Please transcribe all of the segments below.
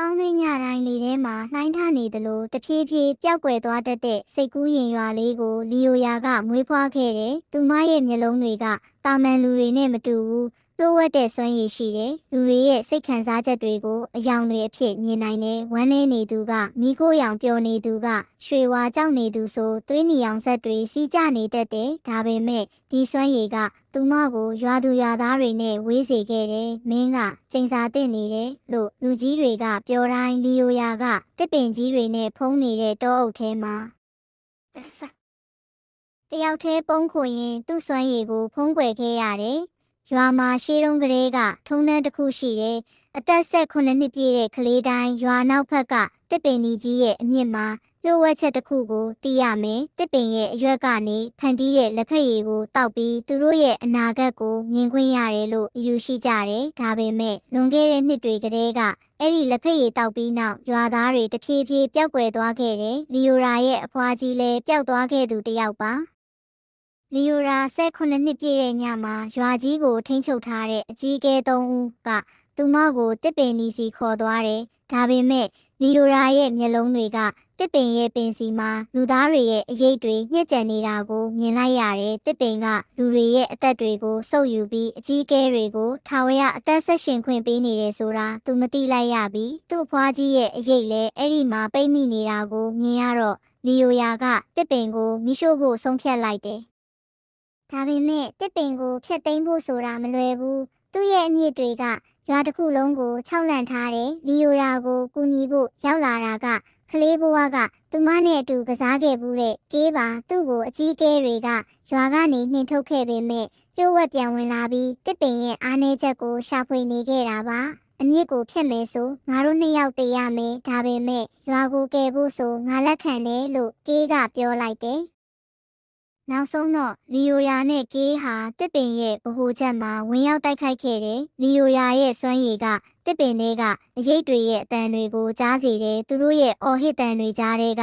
ဆောင်းတွင်းညတိုင်းလေထဲမှာလှိုင်းထနေသလိုတဖြည်းဖြည်းပျောက်ကွယ်သွားတတ်တဲ့စိတ်ကူးရင်ရွာလေးကိုလီယိုယာကမွေးဖွားခဲ့တယ်။သူမရဲ့မျက်လုံးတွေကတာမန်လူတွေနဲ့မတူဘူး။ လိုဝက်တဲ့စွမ်းရည်ရှိတယ်။လူတွေရဲ့စိတ်ခံစားချက်တွေကိုအယောင်တွေအဖြစ်မြင်နိုင်တယ်။ဝမ်းနေနေသူကမိခိုးရောင်ပျော်နေသူကရွှေဝါကြောက်နေသူဆိုသွေးနီအောင်ဆက်တွေစီးကြနေတတ်တယ်။ဒါပေမဲ့ဒီစွမ်းရည်ကသူမကိုရွာသူရွာသားတွေနဲ့ဝေးစေခဲ့တယ်။မင်းကချိန်စာတင်နေတယ်လို့လူကြီးတွေကပြောတိုင်းလီယိုယာကတစ်ပင်ကြီးတွေနဲ့ဖုံးနေတဲ့တောအုပ်ထဲမှာတယောက်တည်းပုံခွင်ရင်သူ့စွမ်းရည်ကိုဖုံးကွယ်ခဲ့ရတယ်။ ရွာမှာရှေးတုန်းကလေးကထုံးတန်းတစ်ခုရှိတယ်။အသက်ဆက်9နှစ်ပြည့်တဲ့ကလေးတိုင်းရွာနောက်ဘက်ကတစ်ပင်ကြီးရဲ့အမြင့်မှာလျှို့ဝှက်ချက်တစ်ခုကိုသိရမယ်။တစ်ပင်ရဲ့အရွက်ကနေဖန်တီးတဲ့လက်ဖက်ရည်ကိုတောက်ပြီးသူတို့ရဲ့အနာဂတ်ကိုမြင်ခွင့်ရတယ်လို့အယူရှိကြတယ်။ဒါပေမဲ့လွန်ခဲ့တဲ့နှစ်တွေကတည်းကအဲ့ဒီလက်ဖက်ရည်တောက်ပြီးနောက်ရွာသားတွေတဖြည်းဖြည်းပျောက်ကွယ်သွားခဲ့တယ်။လီယိုရာရဲ့အဖွားကြီးလည်းပျောက်သွားခဲ့သူတစ်ယောက်ပါ။ လီယိုရာ18နှစ်ပြည့်တဲ့ညမှာရွာကြီးကိုထိန်းချုပ်ထားတဲ့အကြီးအကဲ၃ဦးကသူမကိုတစ်ပင်နီစီခေါ်သွားတယ်။ဒါပေမဲ့လီယိုရာရဲ့မျက်လုံးတွေကတစ်ပင်ရဲ့ပင်စီမှာလူသားတွေရဲ့အရေးတွေညှက်ကြံနေတာကိုမြင်လိုက်ရတယ်။တစ်ပင်ကလူတွေရဲ့အသက်တွေကိုစုပ်ယူပြီးအကြီးအကဲတွေကိုထာဝရအသက်ဆက်ရှင်ခွင့်ပေးနေတယ်ဆိုတာသူမသိလိုက်ရပြီ။သူ့အဖွားကြီးရဲ့အရေးလည်းအဲ့ဒီမှာပိတ်မိနေတာကိုမြင်ရတော့လီယိုယာကတစ်ပင်ကိုမိရှို့ဖို့ဆုံးဖြတ်လိုက်တယ်။ ဒါပေမဲ့တစ်ပင်ကိုဖျက်သိမ်းဖို့ဆိုတာမလွယ်ဘူး။သူ့ရဲ့အမြင့်တွေကရွာတစ်ခုလုံးကိုခြောက်လန့်ထားတယ်။လီယိုရာကိုကူညီဖို့ရောက်လာတာကကလေးဘဝကသူမနဲ့အတူကစားခဲ့ဘူးတဲ့ကေးပါသူ့ကိုအကြီးအကဲတွေကရွာကနေနှင်ထုတ်ခဲ့ပေမဲ့လျှို့ဝှက်ပြန်ဝင်လာပြီးတစ်ပင်ရဲ့အားနည်းချက်ကိုရှာဖွေနေခဲ့တာပါအမြစ်ကိုဖြတ်မယ်ဆိုငါတို့နှစ်ယောက်တည်ရမယ်ဒါပေမဲ့ရွာကိုကယ်ဖို့ဆိုငါလက်ခံတယ်လို့ကေးကပြောလိုက်တယ် နောက်ဆုံးတော့လီယိုယာနဲ့ကေးဟာတစ်ပင်ရဲ့ဗဟိုချက်မှာဝင်ရောက်တိုက်ခိုက်ခဲ့တယ်။လီယိုယာရဲ့စွမ်းရည်ကတစ်ပင်တွေကအရေးတွေရဲ့အတန်တွေကိုကြားစေတယ်။သူတို့ရဲ့အော်ဟစ်တန်တွေကြားတဲ့က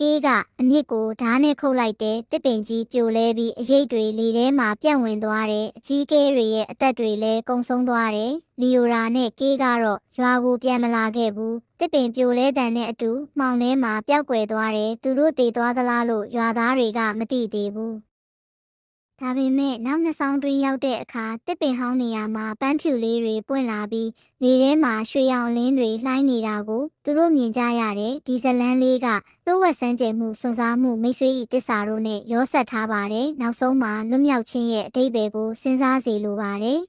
ကေးကအမြစ်ကိုဓာတ်နဲ့ခုတ်လိုက်တဲ့တစ်ပင်ကြီးပြိုလဲပြီးအရေးတွေလေထဲမှာပြန့်ဝင်သွားတယ်။အကြီးကဲတွေရဲ့အသက်တွေလည်းကုံဆုံးသွားတယ်။လီယိုရာနဲ့ကေးကတော့ရွာကိုပြန်မလာခဲ့ဘူး။တစ်ပင်ပြိုလဲတန်တဲ့အတူမှောင်ထဲမှာပျောက်ကွယ်သွားတယ်။သူတို့တည်သွားသလားလို့ရွာသားတွေကမသိသေးဘူး။ ဒါပေမဲ့နောက်နှစ်ဆောင်တွင်ရောက်တဲ့အခါတစ်ပင်ဟောင်းနေရာမှာပန်းဖြူလေးတွေပွင့်လာပြီးလေထဲမှာရွှေရောင်လင်းတွေလှိုင်းနေတာကိုသူတို့မြင်ကြရတယ်ဒီဇလန်းလေးကလှုပ်ဝက်စမ်းကြယ်မှုစွန့်စားမှုမိတ်ဆွေဤတစ္ဆာတို့နဲ့ရောဆက်ထားပါတယ်နောက်ဆုံးမှာလွတ်မြောက်ခြင်းရဲ့အတိတ်ပဲကိုစဉ်းစားစေလိုပါတယ်